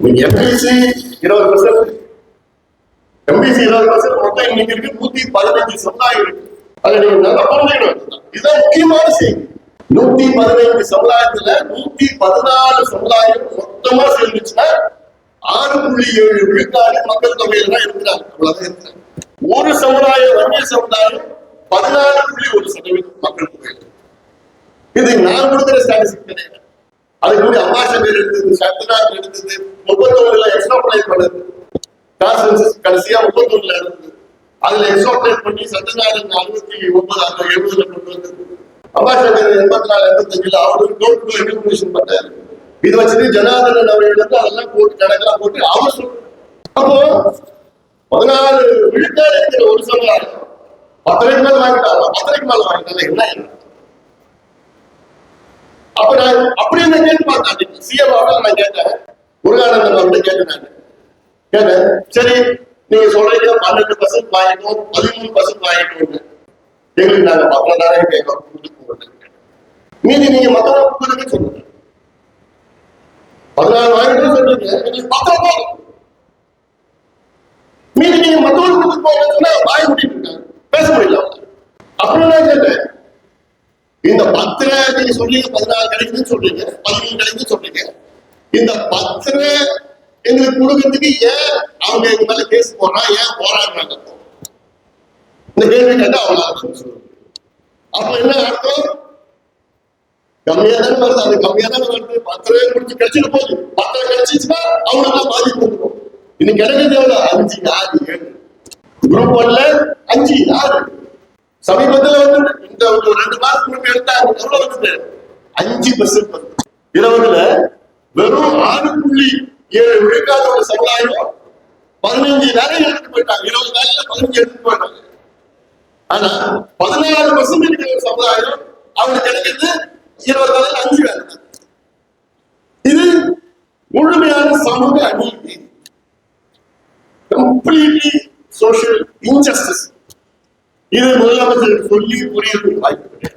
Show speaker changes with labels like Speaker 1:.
Speaker 1: MBC இருபது percent MBC இருபது percent மொத்தம் இன்னைக்கு இருக்கு நூத்தி பதினஞ்சு சமுதாயம் இருக்கு அதை நீங்க நல்லா புரிஞ்சுக்கணும். இதுதான் முக்கியமான செய்தி. நூத்தி பதினைந்து சமுதாயத்துல நூத்தி பதினாலு சமுதாயம் மொத்தமா சேர்ந்துச்சுன்னா ஆறு புள்ளி ஏழு விழுக்காடு மக்கள் தொகையில தான் இருக்கிறாங்க. அவ்வளவுதான் இருக்கிறாங்க ஒரு சமுதாயம் வன்னிய சமுதாயம் பதினாலு புள்ளி ஒரு சதவீதம் மக்கள் தொகை இது நான் கொடுக்குற ஸ்டாட்டிஸ்டிக் கிடையாது அதுக்கு முன்னாடி அம்பாசடர் எடுத்தது சத்யநாத் எடுத்தது முப்பத்தொன்னுல எக்ஸ்ட்ராப்ளேட் பண்ணது. கடைசியா முப்பத்தொன்னுல இருந்தது. அதுல எக்ஸ்ட்ராப்ளேட் பண்ணி சத்யநாதன் அறுபத்தி ஒன்பது அந்த எழுபதுல கொண்டு வந்தது. அம்பாசடர் எண்பத்தி நாலு எண்பத்தஞ்சுல அவரு டோர் டு பண்ணாரு. இது வச்சுட்டு ஜனார்தனன் அவர்கள் வந்து அதெல்லாம் போட்டு கணக்கெல்லாம் போட்டு அவர் சொல்றாரு அப்போ பதினாலு விழுக்காடு ஒரு சமுதாயம் பத்தரைக்கு மேல வாங்கிட்டாங்க பத்தரைக்கு மேல வாங்கிட்டாங்க என்ன? அப்ப நான் அப்படி என்ன கேட்டு பார்த்தேன் சிஎம் அவர்கள் நான் கேட்டேன். முருகானந்தன் அவர்கிட்ட கேட்டேன் நான். கேட்டேன். சரி நீங்க சொல்றீங்க பன்னெண்டு பர்சன்ட் வாங்கிட்டோம் பதிமூணு பர்சன்ட் வாங்கிட்டோம் எங்களுக்கு நாங்க பத்தொன்பதாயிரம் கேட்கறோம். கொடுத்துக்கோங்க மீதி நீங்க மத்தவங்க கொடுக்குறதுக்கு சொல்லுங்க. பதினாறு வாங்கிட்டு சொல்றீங்க எங்களுக்கு பத்திரம் போதும் மீதி நீங்க மத்தவங்க கொடுத்து போங்கன்னு சொன்னா வாய் முடிட்டு இருக்காங்க. பேச முடியல. அப்படின்னு நான் கேட்டேன். இந்த பத்துல நீங்க சொல்றீங்க பதினாறு கிடைக்குதுன்னு சொல்றீங்க பதிமூணு கிடைக்குதுன்னு சொல்றீங்க. இந்த பத்துல எங்களுக்கு கொடுக்கறதுக்கு ஏன் அவங்க எங்க மேல கேஸ் போடுறான் ஏன் போராடுறாங்க இந்த கேள்வி கேட்டா அவ்வளவு அப்ப என்ன அர்த்தம்? கம்மியா தானே வருது அது கம்மியா தானே வருது. பத்திரமே முடிச்சு கிடைச்சிட்டு போகுது. பத்திரம் கிடைச்சிச்சுன்னா அவங்களுக்கு பாதிப்பு வந்துடும் இன்னைக்கு கிடைக்கிறது எவ்வளவு? அஞ்சு ஆறு ஏழு. குரூப் ஒன்ல அஞ்சு ஆறு. சமீபத்துல வந்து இந்த ஒரு ரெண்டு மாசத்துக்கு முன்னாடி எடுத்தா எவ்வளவு வந்தது அஞ்சு பர்சன்ட் இரவுல இருபதுல வெறும் ஆறு புள்ளி ஏழு ஒரு சமுதாயம் பதினஞ்சு வேலை எடுத்து போயிட்டாங்க. இருபது வேலையில பதினஞ்சு எடுத்து போயிட்டாங்க. ஆனா பதினாறு பர்சன்ட் இருக்கிற ஒரு சமுதாயம் அவங்களுக்கு கிடைக்கிறது இருபது வேலையில அஞ்சு வேலை. இது முழுமையான சமூக அநீதி. கம்ப்ளீட்லி சோசியல் இன்ஜஸ்டிஸ் இது முதலமைச்சர் சொல்லி புரியறதுக்கு வாய்ப்பு கிடையாது.